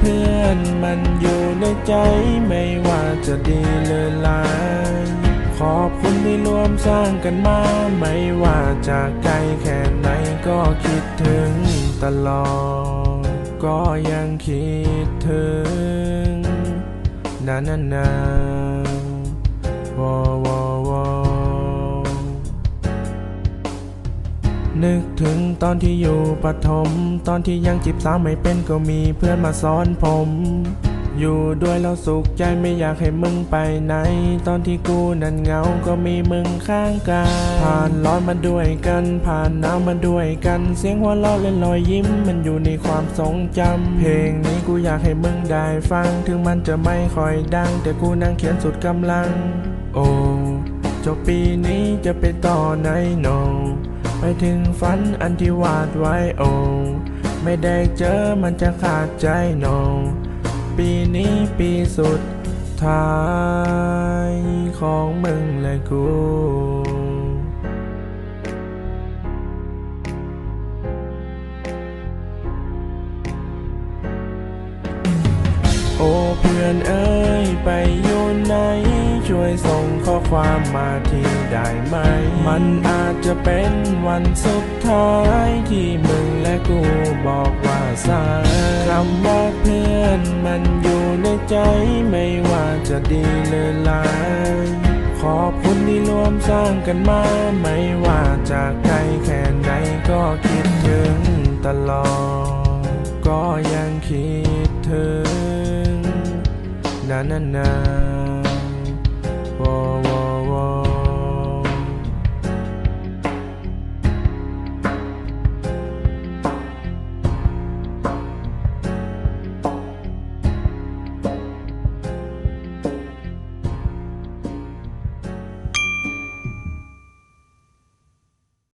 เพื่อนมันอยู่ในใจไม่ว่าจะดีหรือร้ายขอบคุณที่ร่วมสร้างกันมา ไม่ว่าจะไกลแค่ไหนก็คิดถึงตลอด ก็ยังคิดถึง นานนานา วอวอ นึกถึงตอนที่อยู่ปฐมตอนที่ยังจีบสาวไม่เป็นก็มีเพื่อนมาสอนผม อยู่ด้วยแล้วสุขใจไม่อยากให้มึงไปไหน ตอนที่กูนั้นเหงาก็มีมึงข้างกายผ่านร้อนมาด้วยกัน ผ่านหนาวมาด้วยกัน เสียงหัวเราะและรอยยิ้ม มันอยู่ในความทรงจำเพลงนี้กูอยากให้มึงได้ฟัง ถึงมันจะไม่ค่อยดัง แต่กูนั่งเขียนสุดกำลัง โอ้จบปีนี้จะไปต่อไหนโน ไปถึงฝันอันที่วาดไว้โอ ไม่ได้เจอมันจะขาดใจโน ปีนี้ปีสุดท้ายของมึงและกูโอ้เพื่อนเอ้ยไปอยู่ไหน ช่วยส่งข้อความมาทีได้ไหม มันอาจจะเป็นวันสุดท้ายที่มึงและกูบอกว่าสายคำว่าเพื่อนมันอยู่ในใจไม่ว่าจะดีหรือร้ายขอบคุณที่ร่วมสร้างกันมา ไม่ว่าจะไกลแค่ไหนก็คิดถึงตลอด ก็ยังคิดถึง นานนานๆ